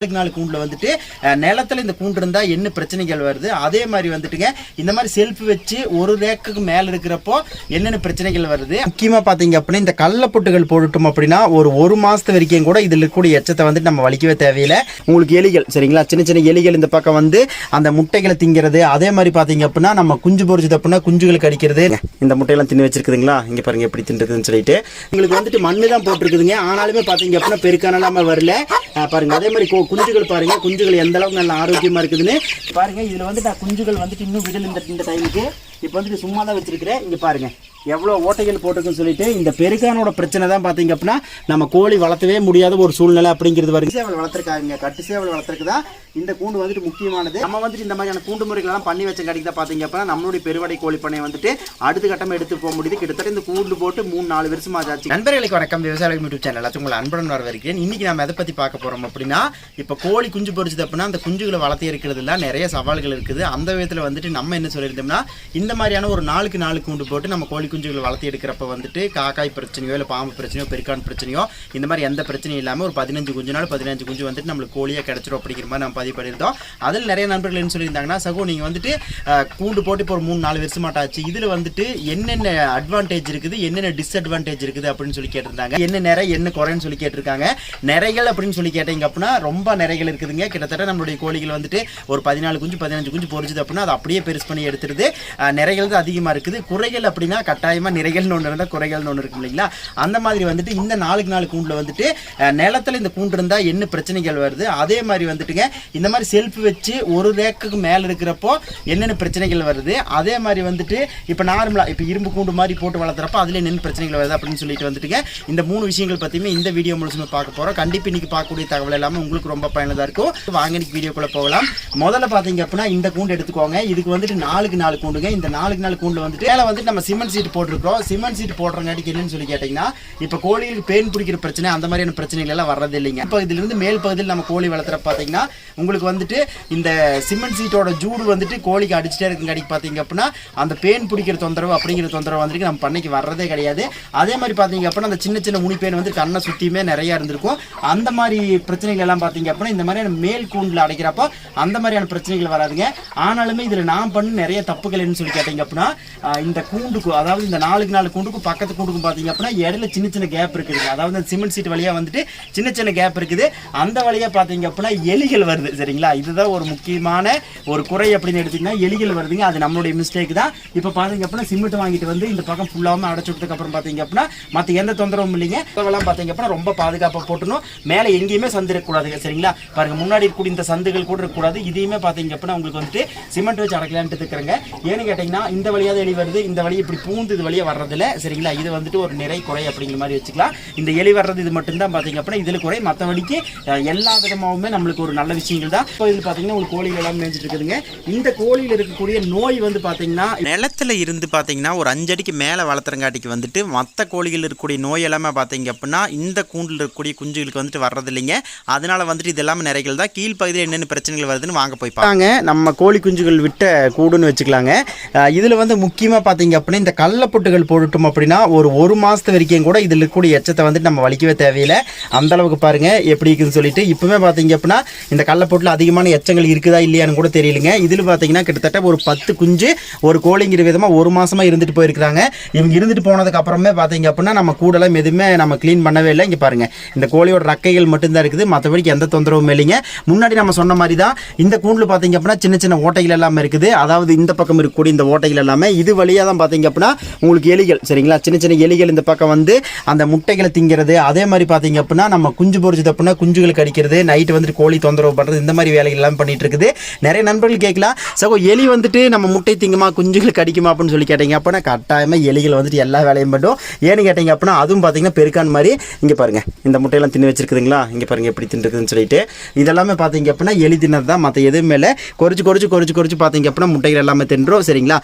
நாளுக்கு நாலு கூண்டில் வந்துட்டு நிலத்தில் நிலத்துல இந்த கூண்டு இருந்தால் என்ன பிரச்சனைகள் வருது? அதே மாதிரி வந்துட்டுங்க இந்த மாதிரி செல்ஃப் வச்சு ஒரு ரேக்குக்கு மேலே இருக்கிறப்போ என்னென்ன பிரச்சனைகள் வருது? முக்கியமாக பார்த்தீங்க அப்படின்னா இந்த கள்ளப்பொட்டுகள் போட்டுட்டோம் அப்படின்னா ஒரு ஒரு மாதத்து வரைக்கும் கூட இதில் இருக்கக்கூடிய எச்சத்தை வந்துட்டு நம்ம வலிக்கவே தேவையில்லை. உங்களுக்கு எலிகள் சரிங்களா? சின்ன சின்ன எலிகள் இந்த பக்கம் வந்து அந்த முட்டைகளை திங்கிறது. அதே மாதிரி பார்த்தீங்க அப்படின்னா நம்ம குஞ்சு பொறிச்சது அப்படின்னா குஞ்சுகளுக்கு அடிக்கிறது. இந்த முட்டையெல்லாம் தின்னு வச்சிருக்குதுங்களா? இங்கே பாருங்க எப்படி தின்றுதுன்னு சொல்லிட்டு. உங்களுக்கு வந்துட்டு மண்ணு தான் போட்டிருக்குதுங்க. ஆனாலுமே பார்த்தீங்க அப்படின்னா பெருக்கானலாம வரல. பாருங்கள் பாருங்க அதே மாதிரி குஞ்சுகள் பாருங்க குஞ்சுகள் எந்த அளவுக்கு நல்ல ஆரோக்கியமா இருக்குதுன்னு. பாருங்க இதுல வந்து நான் குஞ்சுகள் வந்துட்டு இன்னும் விடல இந்த இந்த டைமுக்கு இப்போ வந்துட்டு சும்மா தான் வச்சிருக்கிறேன். இங்க பாருங்க. எவ்வளோ ஓட்டைகள் போட்டிருக்குன்னு சொல்லிட்டு இந்த பெருக்கானோட பிரச்சனை தான் பார்த்தீங்க அப்படின்னா நம்ம கோழி வளர்த்தவே முடியாத ஒரு சூழ்நிலை அப்படிங்கிறது வருது. சேவல் வளர்த்துருக்காங்க கட்டு சேவல் வளர்த்துருக்கு தான் இந்த கூண்டு வந்துட்டு முக்கியமானது. நம்ம வந்துட்டு இந்த மாதிரியான கூண்டு முறைகளெல்லாம் பண்ணி வச்ச கடைக்கு தான் பார்த்தீங்க அப்படின்னா நம்மளுடைய பெருவடை கோழி பண்ணை வந்துட்டு அடுத்த கட்டம் எடுத்து போக முடியுது. கிட்டத்தட்ட இந்த கூண்டு போட்டு மூணு நாலு வருஷமா ஆச்சு. நண்பர்களுக்கு வணக்கம். விவசாய யூடியூப் சேனல் உங்களை அன்புடன் வரவேற்கிறேன். இன்னைக்கு நம்ம எதை பத்தி பார்க்க போறோம் அப்படின்னா இப்போ கோழி குஞ்சு பொரிச்சது அப்படின்னா அந்த குஞ்சுகளை வளர்த்தி இருக்கிறதுல நிறைய சவால்கள் இருக்குது. அந்த விதத்துல வந்துட்டு நம்ம என்ன சொல்லியிருந்தோம்னா இந்த மாதிரியான ஒரு நாளுக்கு நாலு கூண்டு போட்டு நம்ம கோழி குஞ்சுகளை வளர்த்தி எடுக்கிறப்ப வந்துட்டு காக்காய் பிரச்சனையோ இல்லை பாம்பு பிரச்சனையோ பெருக்கான் பிரச்சனையோ இந்த மாதிரி எந்த பிரச்சனையும் இல்லாமல் ஒரு பதினஞ்சு குஞ்சு நாள் பதினஞ்சு குஞ்சு வந்துட்டு நம்மளுக்கு கோழியாக கிடச்சிரும் அப்படிங்கிற மாதிரி நம்ம பதிவு பண்ணியிருந்தோம். அதில் நிறைய நண்பர்கள் என்ன சொல்லியிருந்தாங்கன்னா சகோ நீங்கள் வந்துட்டு கூண்டு போட்டு இப்போ ஒரு மூணு நாலு வருஷம் மாட்டாச்சு இதில் வந்துட்டு என்னென்ன அட்வான்டேஜ் இருக்குது என்னென்ன டிஸ்அட்வான்டேஜ் இருக்குது அப்படின்னு சொல்லி கேட்டிருந்தாங்க. என்ன நிறை என்ன குறைன்னு சொல்லி கேட்டிருக்காங்க. நிறைகள் அப்படின்னு சொல்லி கேட்டீங்க அப்படின்னா ரொம்ப நிறைகள் இருக்குதுங்க. கிட்டத்தட்ட நம்மளுடைய கோழிகள் வந்துட்டு ஒரு பதினாலு குஞ்சு பதினஞ்சு குஞ்சு பொரிச்சுது அப்படின்னா அது அப்படியே பெருசு பண்ணி எடுத்துருது நிறைகள் தான் அதிகமாக இருக்குது. குறைகள் அப்படின்னா கட்டாயமாக நிறைகள்னு ஒன்று இருந்தால் குறைகள்னு ஒன்று இருக்கும் இல்லைங்களா? அந்த மாதிரி வந்துட்டு இந்த நாளுக்கு நாலு கூண்டில் வந்துட்டு நிலத்தில் இந்த கூண்டு இருந்தால் என்ன பிரச்சனைகள் வருது? அதே மாதிரி வந்துட்டுங்க இந்த மாதிரி செல்ஃப் வச்சு ஒரு ரேக்குக்கு மேலே இருக்கிறப்போ என்னென்ன பிரச்சனைகள் வருது? அதே மாதிரி வந்துட்டு இப்போ நார்மலாக இப்போ இரும்பு கூண்டு மாதிரி போட்டு வளர்த்துறப்போ அதில் என்னென்ன பிரச்சனைகள் வருது அப்படின்னு சொல்லிட்டு வந்துட்டுங்க இந்த மூணு விஷயங்கள் பற்றியுமே இந்த வீடியோ முழுசுமே பார்க்க போகிறோம் கண்டிப்பாக இன்னைக்கு பார்க்கக்கூடிய தகவல் எல்லாமே உங்களுக்கு ரொம்ப பயனுள்ளதாக இருக்கும். வாங்க இன்னைக்கு வீடியோக்குள்ளே போகலாம். முதல்ல பார்த்தீங்க அப்படின்னா இந்த கூண்டு எடுத்துக்கோங்க. இதுக்கு வந்துட்டு நாலுக்கு நாலு கூண்டுங்க. இந்த நாலுக்கு நாலு கூண்டு வந்துட்டு மேலே வந்துட்டு நம்ம சிமெண்ட் சீட் போட்டிருக்கோம் சிமெண்ட் சீட் போடுறங்காட்டிக்கு என்னன்னு சொல்லி கேட்டிங்கன்னா இப்போ கோழிகளுக்கு பேன் பிடிக்கிற பிரச்சனை அந்த மாதிரியான பிரச்சனைகள் எல்லாம் வர்றது இல்லைங்க இப்போ இதுலேருந்து மேல் பகுதியில் நம்ம கோழி வளர்த்துற பார்த்தீங்கன்னா உங்களுக்கு வந்துட்டு இந்த சிமெண்ட் சீட்டோட ஜூடு வந்துட்டு கோழிக்கு அடிச்சுட்டே இருக்குங்காட்டிக்கு பார்த்தீங்க அப்படின்னா அந்த பேன் பிடிக்கிற தொந்தரவு அப்படிங்கிற தொந்தரவு வந்துட்டு நம்ம பண்ணைக்கு வர்றதே கிடையாது. அதே மாதிரி பார்த்தீங்க அப்படின்னா அந்த சின்ன சின்ன முனி வந்து கண்ணை சுற்றியுமே நிறையா இருந்திருக்கும். அந்த மாதிரி பிரச்சனைகள் எல்லாம் பார்த்தீங்க அப்படின்னா இந்த மாதிரியான மேல் கூண்டில் அடைக்கிறப்போ அந்த மாதிரியான பிரச்சனைகள் வராதுங்க. ஆனாலுமே இதில் நான் பண்ண நிறைய தப்புகள் என்னன்னு சொல்லி கேட்டீங்க அப்படின்னா இந்த கூண்டுக்கு அதாவது இந்த நாலுக்கு நாலு குண்டுக்கும் பக்கத்து குண்டுக்கும் பார்த்தீங்க அப்படின்னா இடையில சின்ன சின்ன கேப் இருக்குதுங்க அதாவது அந்த சிமெண்ட் சீட் வழியாக வந்துட்டு சின்ன சின்ன கேப் இருக்குது. அந்த வழியாக பார்த்தீங்க அப்படின்னா எலிகள் வருது சரிங்களா? இதுதான் ஒரு முக்கியமான ஒரு குறை அப்படின்னு எடுத்தீங்கன்னா எலிகள் வருதுங்க. அது நம்மளுடைய மிஸ்டேக் தான். இப்போ பார்த்தீங்க அப்படின்னா சிமெண்ட் வாங்கிட்டு வந்து இந்த பக்கம் ஃபுல்லாகவும் அடைச்சு விட்டதுக்கப்புறம் பார்த்தீங்க அப்படின்னா மற்ற எந்த தொந்தரவும் இல்லைங்க. இப்போலாம் பார்த்தீங்க அப்படின்னா ரொம்ப பாதுகாப்பாக போட்டணும். மேலே எங்கேயுமே சந்து இருக்கக்கூடாதுங்க சரிங்களா? பாருங்க முன்னாடி இருக்கக்கூடிய இந்த சந்துகள் கூட இருக்கக்கூடாது. இதையுமே பார்த்தீங்க அப்படின்னா உங்களுக்கு வந்துட்டு சிமெண்ட் வச்சு அடைக்கலான்ட்டு இருக்கிறேங்க. ஏன்னு கேட்டிங்கன்னா இந்த வழியாக எலி வருது இந்த வழி இப்படி பூந்து இது வழியாக வர்றதில்ல. சரிங்களா? இது வந்துட்டு ஒரு நிறை குறை அப்படிங்கிற மாதிரி வச்சுக்கலாம். இந்த எலி வர்றது இது மட்டும்தான் பார்த்தீங்க அப்படின்னா இதில் குறை. மற்றபடிக்கு எல்லா விதமாகவுமே நம்மளுக்கு ஒரு நல்ல விஷயங்கள் தான். இப்போ இதில் பார்த்தீங்கன்னா ஒரு கோழிகள் எல்லாம் மேய்ஞ்சிட்டு இருக்குதுங்க. இந்த கோழியில் இருக்கக்கூடிய நோய் வந்து பார்த்தீங்கன்னா நிலத்துல இருந்து பார்த்தீங்கன்னா ஒரு அஞ்சடிக்கு மேலே வளர்த்துறங்காட்டிக்கு வந்துட்டு மற்ற கோழிகள் இருக்கக்கூடிய நோய் எல்லாமே பார்த்தீங்க அப்படின்னா இந்த கூண்டில் இருக்கக்கூடிய குஞ்சுகளுக்கு வந்துட்டு வர்றது இல்லைங்க அதனால வந்துட்டு இது எல்லாமே நிறைகள் தான். கீழ்ப்பகுதியில் என்னென்ன பிரச்சனைகள் வருதுன்னு வாங்க போய் பார்த்தாங்க நம்ம கோழி குஞ்சுகள் விட்ட கூடுன்னு வச்சுக்கலாங்க. இதில் வந்து முக்கியமாக பார்த்தீங்க அப்படின்னா இந்த கள்ளப்பொட்டுகள் போட்டுட்டோம் அப்படின்னா ஒரு ஒரு மாதத்து வரைக்கும் கூட இதில் இருக்கக்கூடிய எச்சத்தை வந்துட்டு நம்ம வலிக்கவே தேவையில்லை. அந்த அளவுக்கு பாருங்கள் எப்படி இருக்குன்னு சொல்லிட்டு. இப்போவே பார்த்தீங்க அப்படின்னா இந்த கள்ளப்பொட்டில் அதிகமான எச்சங்கள் இருக்குதா இல்லையான்னு கூட தெரியலங்க. இதில் பார்த்தீங்கன்னா கிட்டத்தட்ட ஒரு பத்து குஞ்சு ஒரு கோழிங்கிற விதமாக ஒரு மாதமாக இருந்துட்டு போயிருக்கிறாங்க. இவங்க இருந்துட்டு போனதுக்கு அப்புறமே பார்த்தீங்க அப்படின்னா நம்ம கூடலாம் எதுவுமே நம்ம க்ளீன் பண்ணவே இல்லை. இங்கே பாருங்க இந்த கோழியோட ரக்கைகள் மட்டும்தான் இருக்குது. மற்றபடிக்கு எந்த தொந்தரவும் இல்லைங்க. முன்னாடி நம்ம சொன்ன மாதிரி தான் இந்த கூண்டில் பார்த்தீங்க அப்படின்னா சின்ன சின்ன ஓட்டைகள் எல்லாமே இருக்குது. அதாவது இந்த பக்கம் இருக்கக்கூடிய இந்த ஓட்டைகள் எல்லாமே இது வழியாக தான் பார்த்தீங்க அப்படின்னா உங்களுக்கு எலிகள் சரிங்களா? சின்ன சின்ன எலிகள் இந்த பக்கம் வந்து அந்த முட்டைகளை திங்கிறது. அதே மாதிரி பார்த்தீங்க அப்படின்னா நம்ம குஞ்சு பொறிச்சது அப்படின்னா குஞ்சுகளுக்கு அடிக்கிறது நைட்டு வந்துட்டு கோழி தொந்தரவு பண்ணுறது இந்த மாதிரி வேலைகள் எல்லாம் பண்ணிட்டு இருக்குது. நிறைய நண்பர்கள் கேட்கலாம் சகோ எலி வந்துட்டு நம்ம முட்டை திங்குமா குஞ்சுகளுக்கு அடிக்குமா? அப்படின்னு சொல்லி கேட்டீங்க அப்படின்னா கட்டாயமாக எலிகள் வந்துட்டு எல்லா வேலையும் பண்ணும். ஏன்னு கேட்டீங்க அப்படின்னா அதுவும் பார்த்தீங்கன்னா பெருக்கான் மாதிரி இங்கே பாருங்க. இந்த முட்டையெல்லாம் தின்னு வச்சிருக்குதுங்களா? இங்கே பாருங்க எப்படி தின்னுருக்குதுன்னு சொல்லிட்டு. இதெல்லாமே பார்த்தீங்க அப்படின்னா எலி தின்னது தான். மற்ற எதுவுமே இல்லை. குறைச்சி குறைச்சு குறைச்சி குறைச்சி பார்த்தீங்க அப்படின்னா முட்டைகள் எல்லாமே தின்றோம் சரிங்களா?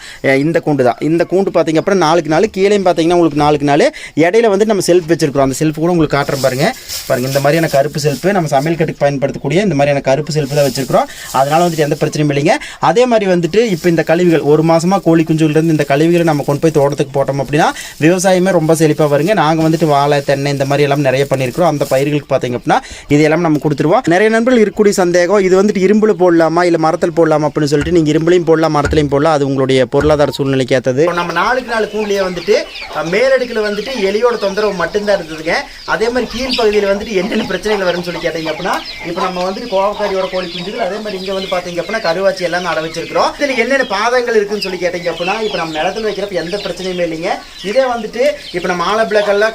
இந்த கூண்டு தான். இந்த கூண்டு பார்த்தீங்க அப்படின்னா அதுக்கப்புறம் நாளுக்கு நாள் கீழேயும் பார்த்தீங்கன்னா உங்களுக்கு நாளுக்கு நாள் இடையில வந்து நம்ம செல்ஃப் வச்சிருக்கிறோம். அந்த செல்ஃப் கூட உங்களுக்கு காட்டுறேன் பாருங்க. பாருங்க இந்த மாதிரியான கருப்பு செல்ஃபு நம்ம சமையல் கட்டுக்கு பயன்படுத்தக்கூடிய இந்த மாதிரியான கருப்பு செல்ஃபு தான் வச்சிருக்கிறோம். அதனால வந்துட்டு எந்த பிரச்சனையும் இல்லைங்க. அதே மாதிரி வந்துட்டு இப்போ இந்த கழிவுகள் ஒரு மாசமா கோழி குஞ்சுகள் இருந்து இந்த கழிவுகளை நம்ம கொண்டு போய் தோட்டத்துக்கு போட்டோம் அப்படின்னா விவசாயமே ரொம்ப செழிப்பாக வருங்க. நாங்கள் வந்துட்டு வாழை தென்னை இந்த மாதிரி எல்லாம் நிறைய பண்ணியிருக்கிறோம். அந்த பயிர்களுக்கு பார்த்தீங்க அப்படின்னா இது எல்லாம் நம்ம கொடுத்துருவோம். நிறைய நண்பர்கள் இருக்கக்கூடிய சந்தேகம் இது வந்துட்டு இரும்புல போடலாமா இல்லை மரத்தில் போடலாமா அப்படின்னு சொல்லிட்டு நீங்கள் இரும்புலையும் போடலாம் மரத்துலையும் போடலாம். அது உங்களுடைய பொருளாதார சூழ்நிலைக்கு ஏற்றது நம்ம நாளுக்கு நாலு கூண்டிலே வந்துட்டு மேலடுக்கில் வந்துட்டு எலியோட தொந்தரவு மட்டும்தான் இருந்ததுங்க. அதே மாதிரி கீழ் பகுதியில் வந்துட்டு என்னென்ன பிரச்சனைகள் வரும்னு சொல்லி கேட்டீங்க அப்படின்னா இப்போ நம்ம வந்துட்டு கோவக்காரியோட கோழி குஞ்சுகள் அதே மாதிரி இங்கே வந்து பார்த்தீங்க அப்படின்னா கருவாச்சி எல்லாம் அட வச்சிருக்கிறோம். இதில் என்னென்ன பாதங்கள் இருக்குன்னு சொல்லி கேட்டீங்க அப்படின்னா இப்போ நம்ம நிலத்துல வைக்கிறப்ப எந்த பிரச்சனையுமே இல்லைங்க. இதே வந்துட்டு இப்போ நம்ம ஆலை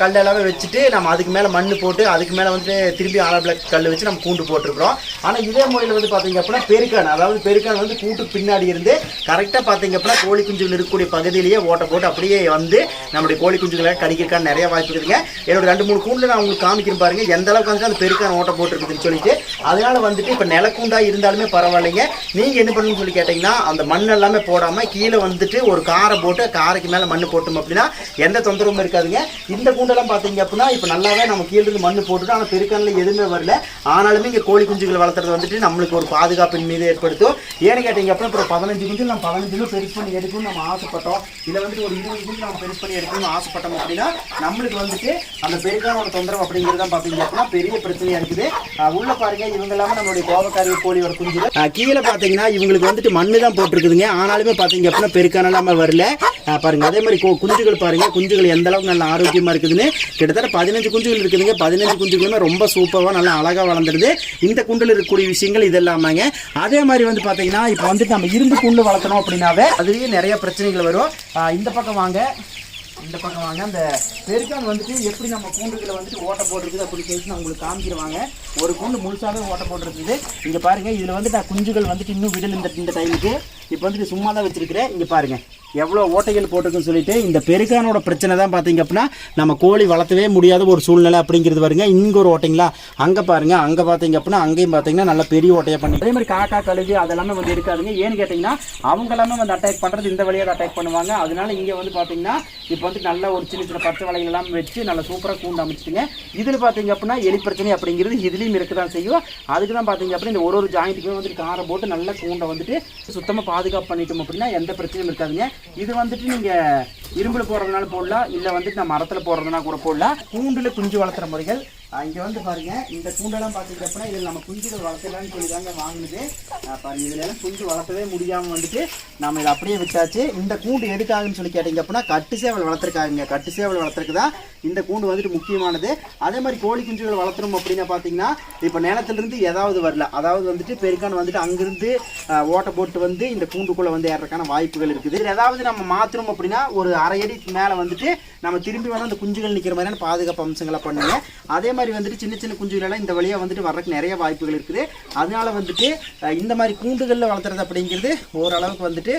கல் எல்லாமே வச்சுட்டு நம்ம அதுக்கு மேலே மண் போட்டு அதுக்கு மேலே வந்துட்டு திருப்பி ஆலப்பிளக் கல் வச்சு நம்ம கூண்டு போட்டிருக்கிறோம். ஆனால் இதே முறையில் வந்து பார்த்தீங்க அப்படின்னா பெருக்கான் அதாவது பெருக்கான் வந்து கூட்டுக்கு பின்னாடி இருந்து கரெக்டாக பார்த்தீங்க அப்படின்னா கோழி குஞ்சுகள் இருக்கக்கூடிய பகுதியிலேயே ஓட்ட போட்டு அப்படியே வந்து நம்முடைய கோழி குஞ்சுகளை கடிக்கிறக்கான நிறைய வாய்ப்பு இருக்குதுங்க. என்னோட ரெண்டு மூணு கூண்டில் நான் உங்களுக்கு காமிக்கிறேன் பாருங்க. எந்த அளவுக்கு வந்துட்டு அந்த பெருக்கான ஓட்ட போட்டுருக்குதுன்னு சொல்லிட்டு. அதனால வந்துட்டு இப்போ நிலக்கூண்டா இருந்தாலுமே பரவாயில்லைங்க. நீங்கள் என்ன பண்ணணும்னு சொல்லி கேட்டிங்கன்னா அந்த மண் எல்லாமே போடாமல் கீழே வந்துட்டு ஒரு காரை போட்டு காரைக்கு மேலே மண் போட்டோம் அப்படின்னா எந்த தொந்தரவும் இருக்காதுங்க. இந்த கூண்டெல்லாம் பார்த்தீங்க அப்படின்னா இப்போ நல்லாவே நம்ம கீழே இருந்து மண் போட்டுட்டு ஆனால் பெருக்கானில் எதுவுமே வரல. ஆனாலுமே இங்கே கோழி குஞ்சுகள் வளர்த்துறது வந்துட்டு நம்மளுக்கு ஒரு பாதுகாப்பின் மீது ஏற்படுத்தும். ஏன்னு கேட்டிங்க அப்படின்னா இப்போ பதினஞ்சு குஞ்சு நம்ம பதினஞ்சு பெருசு பண்ணி எடுக்கணும்னு நம்ம ஆசைப்பட்டோம். இதில் வந்துட்டு ஒரு இருபது நம்ம பெருசு பண்ணி எடுக்கணும்னு ஆசைப்பட்டோம் அப்படின்னா நம்மளுக்கு வந்துட்டு அந்த பெருக்கான ஒரு தொந்தரவு அப்படிங்கிறது தான் பார்த்தீங்க அப்படின்னா பெரிய பிரச்சனையாக இருக்குது. உள்ள பாருங்க இவங்க எல்லாமே நம்மளுடைய கோபக்காரி கோழியோட குஞ்சுகள். கீழே பார்த்தீங்கன்னா இவங்களுக்கு வந்துட்டு மண்ணு தான் போட்டிருக்குதுங்க. ஆனாலுமே பார்த்தீங்க அப்படின்னா பெருக்கான இல்லாம வரல. பாருங்க அதே மாதிரி குஞ்சுகள் பாருங்க. குஞ்சுகள் எந்த அளவுக்கு நல்ல ஆரோக்கியமா இருக்குதுன்னு கிட்டத்தட்ட பதினஞ்சு குஞ்சுகள் இருக்குதுங்க. பதினஞ்சு குஞ்சுகளுமே ரொம்ப சூப்பராக நல்லா அழகாக வளர்ந்துருது இந்த குண்டில் இருக்கக்கூடிய விஷயங்கள் இதெல்லாமாங்க. அதே மாதிரி வந்து பார்த்தீங்கன்னா இப்போ வந்துட்டு நம்ம இரும்பு குண்டு வளர்த்தணும் அப்படின்னாவே அதுலேயே நிறைய பிரச்சனைகள் வரும். இந்த பக்கம் வாங்க. இந்த பக்கம் வாங்க. அந்த பெருக்கான் வந்துட்டு எப்படி நம்ம கூண்டுகளை வந்துட்டு ஓட்ட போட்டிருக்குது அப்படி சொல்லிட்டு நான் உங்களுக்கு காமிக்கிறவாங்க ஒரு கூண்டு முழுசாகவே ஓட்ட போட்டிருக்குது. இங்கே பாருங்கள் இதில் வந்து நான் குஞ்சுகள் வந்துட்டு இன்னும் விடல் இந்த இந்த டைமுக்கு இப்போ வந்துட்டு சும்மா தான் வச்சுருக்கிறேன். இங்கே பாருங்கள் எவ்வளோ ஓட்டைகள் போட்டிருக்குன்னு சொல்லிட்டு இந்த பெருக்கானோட பிரச்சனை தான் பார்த்தீங்க அப்படின்னா நம்ம கோழி வளர்த்தவே முடியாத ஒரு சூழ்நிலை அப்படிங்கிறது பாருங்க இங்க ஒரு ஓட்டைங்களா? அங்கே பாருங்க. அங்கே பார்த்தீங்க அப்படின்னா அங்கேயும் பார்த்தீங்கன்னா நல்ல பெரிய ஓட்டையாக பண்ணி அதே மாதிரி காக்கா கழுகு அதெல்லாமே வந்து இருக்காதுங்க. ஏன்னு கேட்டிங்கன்னா அவங்க எல்லாமே வந்து அட்டாக் பண்ணுறது இந்த வழியாக அட்டாக் பண்ணுவாங்க. அதனால இங்கே வந்து பார்த்தீங்கன்னா இப்போ வந்து நல்ல ஒரு சின்ன சின்ன பச்சை வலைகள் எல்லாம் வச்சு நல்லா சூப்பராக கூண்டு அமைச்சிட்டுங்க. இதில் பார்த்தீங்க அப்படின்னா எலி பிரச்சனை அப்படிங்கிறது இதுலேயும் இருக்க தான் செய்யும். அதுக்கு தான் பார்த்தீங்க அப்படின்னா இந்த ஒரு ஒரு ஜாயிண்ட்டுக்குமே வந்துட்டு காரை போட்டு நல்ல கூண்டை வந்துட்டு சுத்தமாக பாதுகாப்பு பண்ணிட்டோம் அப்படின்னா எந்த பிரச்சனையும் இருக்காதுங்க. இது வந்துட்டு நீங்கள் இரும்பில் போடுறதுனால போடலாம் இல்லை வந்துட்டு நான் மரத்தில் போடுறதுனா கூட போடலாம். கூண்டில் குஞ்சு வளர்த்துற முறைகள் இங்கே வந்து பாருங்கள் இந்த கூண்டெல்லாம் பார்த்தீங்க இதில் நம்ம குஞ்சுகள் வளர்த்தலாம்னு சொல்லி தாங்க வாங்கினது. அஹ் பாருங்க எல்லாம் குஞ்சு வளர்த்தவே முடியாமல் வந்துட்டு நம்ம இதை அப்படியே விட்டாச்சு. இந்த கூண்டு எதுக்காகன்னு சொல்லி கேட்டிங்க அப்படின்னா கட்டு சேவல் வளர்த்துருக்காங்க கட்டு சேவல் வளர்த்துருக்கு தான் இந்த கூண்டு வந்துட்டு முக்கியமானது. அதே மாதிரி கோழி குஞ்சுகள் வளர்த்துறோம் அப்படின்னா பார்த்தீங்கன்னா இப்போ நிலத்துலேருந்து ஏதாவது வரல. அதாவது வந்துட்டு பெருக்கான் வந்துட்டு அங்கேருந்து ஓட்டை போட்டு வந்து இந்த கூண்டுக்குள்ளே வந்து ஏறதுக்கான வாய்ப்புகள் இருக்குது. இதில் ஏதாவது நம்ம மாற்றணும் அப்படின்னா ஒரு அரை அடி மேலே வந்துட்டு நம்ம திரும்பி வந்து அந்த குஞ்சுகள் நிற்கிற மாதிரியான பாதுகாப்பு அம்சங்களை பண்ணுங்க. அதே மாதிரி வந்துட்டு சின்ன சின்ன குஞ்சுகளெல்லாம் இந்த வழியாக வந்துட்டு வர்றதுக்கு நிறைய வாய்ப்புகள் இருக்குது. அதனால வந்துட்டு இந்த மாதிரி கூண்டுகளில் வளர்த்துறது அப்படிங்கிறது ஓரளவுக்கு வந்துட்டு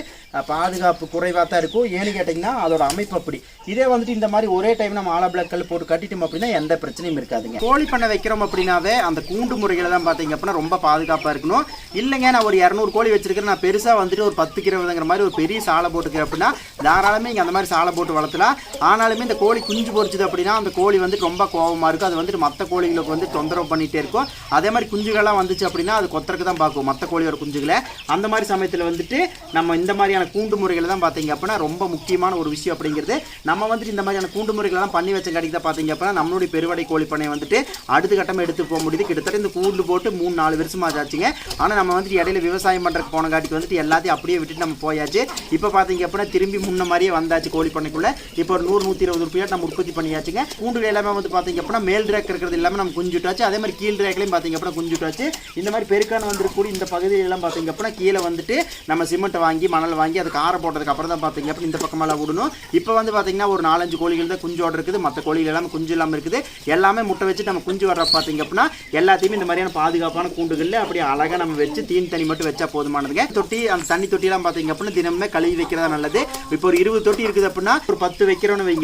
பாதுகாப்பு குறைவாக தான் இருக்கும். ஏன்னு கேட்டிங்கன்னா அதோட அமைப்பு அப்படி. இதே வந்துட்டு இந்த மாதிரி ஒரே டைம் நம்ம ஆலா பிளாக்கல் போட்டு கட்டிட்டோம் அப்படின்னா எந்த பிரச்சனையும் இருக்காதுங்க. கோழி பண்ண வைக்கிறோம் அப்படின்னாவே அந்த கூண்டு முறைகளை தான் பார்த்தீங்க அப்படின்னா ரொம்ப பாதுகாப்பாக இருக்கணும். இல்லைங்க நான் ஒரு இரநூறு கோழி வச்சிருக்கிறேன். நான் பெருசாக வந்துட்டு ஒரு பத்து கிலோங்கிற மாதிரி ஒரு பெரிய சாலை போட்டுக்கிறேன் அப்படின்னா தாராளமே இங்கே அந்த மாதிரி சாலை போட்டு வளர்த்தலாம். ஆனாலுமே இந்த கோழி குஞ்சு பொறிச்சது அப்படின்னா அந்த கோழி வந்துட்டு ரொம்ப கோவமாக இருக்கும். அது வந்துட்டு மற்ற கோழிகளுக்கு வந்து தொந்தரவு பண்ணிகிட்டே இருக்கும். அதே மாதிரி குஞ்சுகள்லாம் வந்துச்சு அப்படின்னா அது கொத்தருக்கு தான் பார்க்கும். மற்ற கோழியோட குஞ்சுகளை. அந்த மாதிரி சமயத்தில் வந்துட்டு நம்ம இந்த மாதிரியான கூண்டு முறைகளை தான் பார்த்தீங்க அப்படின்னா ரொம்ப முக்கியமான ஒரு விஷயம் அப்படிங்கிறது. நம்ம வந்துட்டு இந்த மாதிரியான கூண்டு முறைகளெல்லாம் பண்ணி வச்ச கடைக்கு தான் பார்த்தீங்க அப்படின்னா நம்மளுடைய பெருவடை கோழி பண்ணை வந்துட்டு அடுத்த கட்டமாக எடுத்து போக முடியுது. கிட்டத்தட்ட இந்த கூண்டு போட்டு மூணு நாலு வருஷமாக ஆச்சுங்க ஆனால் நம்ம வந்துட்டு இடையில விவசாயம் பண்ணுறக்கு போன காட்டிக்கு வந்துட்டு எல்லாத்தையும் அப்படியே விட்டுட்டு நம்ம போயாச்சு. இப்போ பார்த்தீங்க அப்படின்னா திரும்பி முன்ன மாதிரியே வந்தாச்சு கோழி பண்ணைக்குள்ளே. இப்போ ஒரு நூறு நூற்றி இருபது ரூபாய் நம்ம உற்பத்தி பண்ணியாச்சுங்க. கூண்டுகள் எல்லாமே வந்து பார்த்தீங்க அப்படின்னா மேல் ரேக்கர் இருக்கிறது எல்லாமே நம்ம குஞ்சுட்டாச்சு அதே மாதிரி கீழ் ரேக்லையும் பார்த்தீங்க அப்படின்னா குஞ்சுட்டாச்சு இந்த மாதிரி பெருக்கான வந்துருக்கூடிய இந்த பகுதியிலலாம் பார்த்தீங்க அப்படின்னா கீழே வந்துட்டு நம்ம சிமெண்ட் வாங்கி மணல் வாங்கி அதுக்கு ஆற போட்டதுக்கு அப்புறம் தான் பார்த்தீங்க அப்படின்னா இந்த பக்கமெல்லாம் விடணும் இப்போ வந்து பார்த்திங்கன்னா ஒரு நாலஞ்சு கோழிகள் தான் குஞ்சோட இருக்குது. மற்ற கோழிகள் எல்லாமே குஞ்சு இல்லாமல் இருக்குது. எல்லாமே முட்டை வச்சு நம்ம குஞ்சு வர்ற பார்த்தீங்க அப்படின்னா எல்லாத்தையுமே இந்த மாதிரியான பாதுகாப்பான கூண்டுகளில் அப்படியே அழகாக நம்ம வச்சு தீன் தண்ணி மட்டும் வச்சா போதுமானதுங்க. தொட்டி அந்த தண்ணி தொட்டியெல்லாம் பார்த்தீங்க அப்படின்னா தினமுமே கழுவி வைக்கிறதா நல்லது. இப்போ ஒரு இருபது தொட்டி இருக்குது அப்படின்னா ஒரு பத்து வைக்கிறோன்னு வைங்க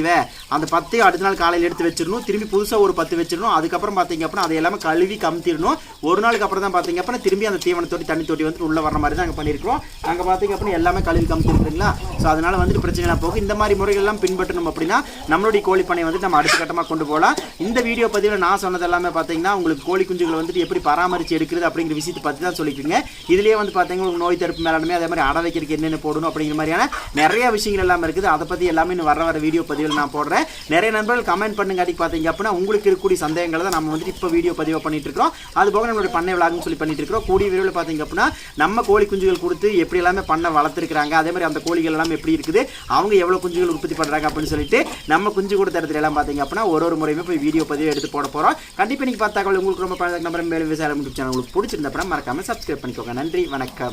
அந்த பத்து அடுத்த நாள் காலையில் எடுத்து வச்சிடணும். திரும்பி புதுசாக ஒரு பத்து வச்சிடணும். வச்சிடணும் அதுக்கப்புறம் பார்த்தீங்க அப்படின்னா அதை எல்லாமே கழுவி கமுத்திடணும். ஒரு நாளுக்கு அப்புறம் தான் பார்த்தீங்க அப்படின்னா திரும்பி அந்த தீவன தொட்டி தண்ணி தொட்டி வந்துட்டு உள்ள வர மாதிரி தான் நாங்கள் பண்ணியிருக்கோம் அங்கே பார்த்தீங்க அப்படின்னா எல்லாமே கழுவி கமுத்திருக்குங்களா ஸோ அதனால வந்துட்டு பிரச்சனைலாம் போகும். இந்த மாதிரி முறைகள் எல்லாம் பின்பற்றணும் அப்படின்னா நம்மளுடைய கோழி பண்ணை வந்துட்டு நம்ம அடுத்த கட்டமாக கொண்டு போகலாம். இந்த வீடியோ பதிவில் நான் சொன்னது எல்லாமே பார்த்தீங்கன்னா உங்களுக்கு கோழி குஞ்சுகளை வந்துட்டு எப்படி பராமரித்து எடுக்கிறது அப்படிங்கிற விஷயத்தை பற்றி தான் சொல்லிக்கோங்க இதுலேயே வந்து பார்த்தீங்கன்னா உங்களுக்கு நோய் தடுப்பு மேலாண்மை அதே மாதிரி அட வைக்கிறதுக்கு என்னென்ன போடணும் அப்படிங்கிற மாதிரியான நிறைய விஷயங்கள் எல்லாம் இருக்குது. அதை பற்றி எல்லாமே இன்னும் வர வர வீடியோ பதிவில் நான் போடுறேன். நிறைய நண்பர்கள் கமெண்ட் பண்ணுங்காட்டி பார்த்தீங்க அப்படின்னா உங்களுக்கு இருக்கக்கூடிய சந்தேகங்களை தான் நம்ம வந்துட்டு இப்போ வீடியோ பதிவாக பண்ணிட்டு இருக்கோம் அது போக நம்மளுடைய பண்ணை விளாக்னு சொல்லி பண்ணிட்டு இருக்கிறோம் கூடிய விரைவில் பார்த்தீங்க அப்படின்னா நம்ம கோழி குஞ்சுகள் கொடுத்து எப்படி எல்லாமே பண்ணை வளர்த்துருக்காங்க அதே மாதிரி அந்த கோழிகள் எல்லாம் எப்படி இருக்குது அவங்க எவ்வளோ குஞ்சுகள் உற்பத்தி பண்ணுறாங்க அப்படின்னு சொல்லிட்டு நம்ம குஞ்சு கொடுத்த இடத்துல எல்லாம் பார்த்தீங்க அப்படின்னா ஒரு ஒரு முறையுமே போய் வீடியோ பதிவு எடுத்து போட போகிறோம் கண்டிப்பாக நீங்கள் பார்த்தாக்கள் உங்களுக்கு ரொம்ப பழக நம்பர் மேலே விசாரம் யூடியூப் சேனல் உங்களுக்கு பிடிச்சிருந்த அப்படின்னா மறக்காம சப்ஸ்கிரைப் பண்ணிக்கோங்க. நன்றி வணக்கம்.